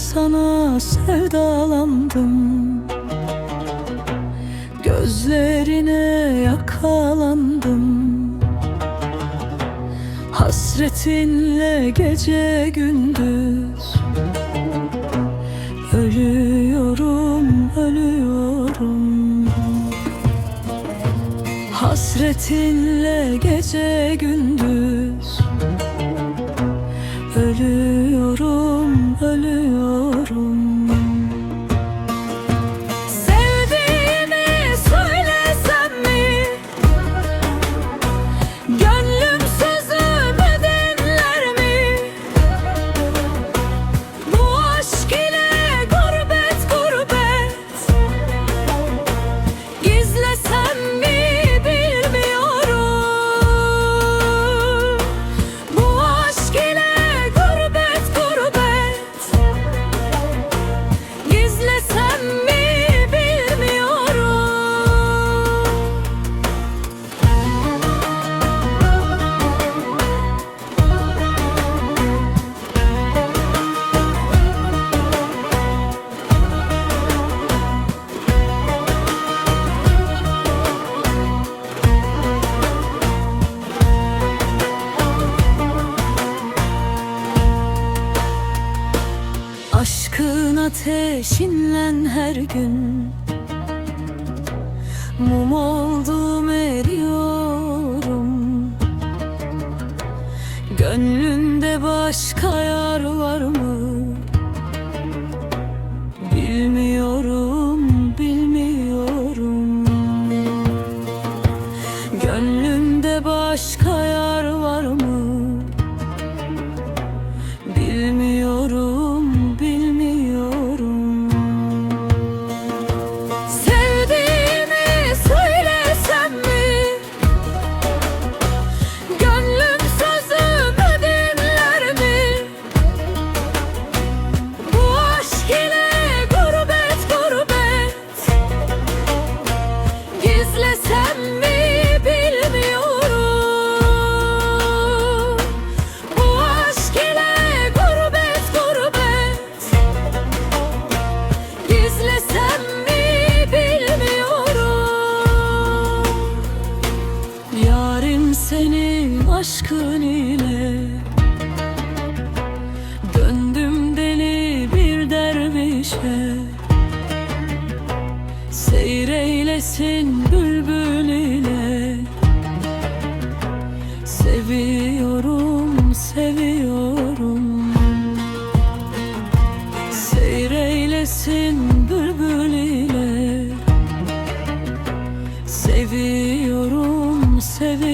sana sevdalandım. Gözlerine yakalandım. Hasretinle gece gündüz. Ölüyorum, ölüyorum. Hasretinle gece gündüz. Ölüyorum Aşkın ateşinlen her gün Mum oldum eriyorum Gönlünde başka yar var mı? Bilmiyorum senin aşkın ile Döndüm deli bir dervişe. Seyreylesin bülbül ile. Seviyorum, seviyorum. Seyreylesin bülbül ile. Seviyorum, seviyorum.